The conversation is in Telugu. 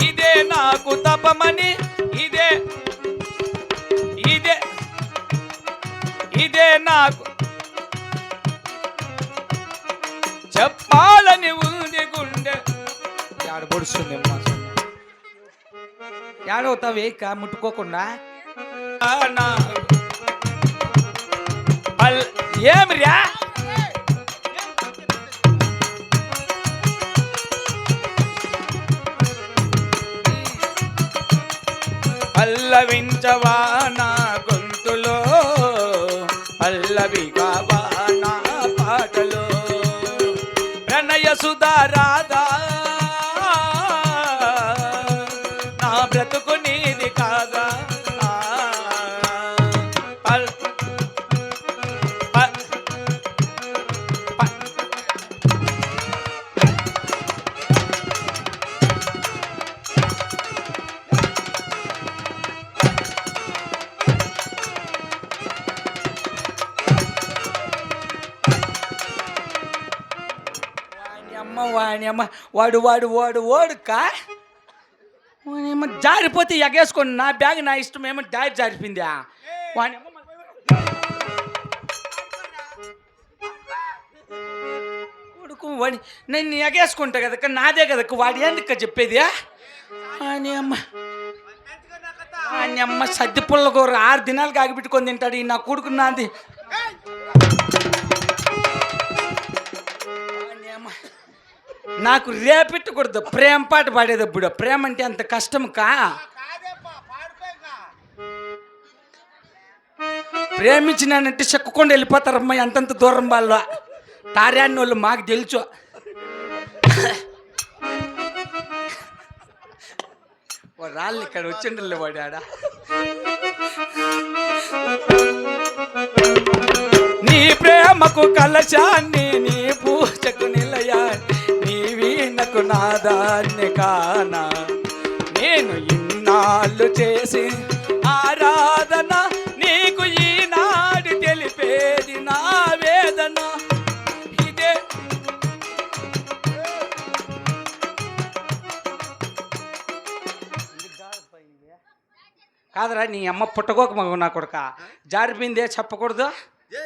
ఇదే నాకు తపమని ఇదే ఇదే ఇదే నాకు చెప్పాలని యాడ పొడుస్తుంది ఏక ముట్టుకోకుండా. నా అల్ ఏమిరా పల్లవించవా నా గొంతులో పల్లవి కావా నా పాటలో. ప్రణయ సుధా వాని వాడు వాడు వాడు ఓడుక వాని జారిపోతే ఎగేసుకోండి నా బ్యాగ్ నా ఇష్టం ఏమో డారి జారిపోయిందా. వాని కొడుకు వాడి నేను ఎగేసుకుంటా కదక్క నాదే కదక్క వాడి ఎందుక చెప్పేది? వాని అమ్మ వాని సద్ది పుల్ల కూర ఆరు దినాలు కాగిపెట్టుకొని తింటాడు ఈ నా కొడుకు నాది. నాకు రేపెట్టకూడదు. ప్రేమ పాట పాడేటప్పుడు ప్రేమ అంటే అంత కష్టం కా? ప్రేమించినానంటే చెక్కకుండా వెళ్ళిపోతారమ్మా ఎంతంత దూరం వాళ్ళ. తారాన్ని వాళ్ళు మాకు తెలుసు. రాళ్ళు ఇక్కడ వచ్చిండ్రులే వాడు ఆడ. నీ ప్రేమకు కలశాన్ని దాన్ని కానా నేను ఇన్నాళ్ళు చేసి ఆరాధన నీకు ఈనాడు తెలిపేది నా వేదన. ఇదే కాదరా నీ అమ్మ పుట్టగోక మగ నా కొడుక. జారిపోయిందే చెప్పకూడదు? ఏ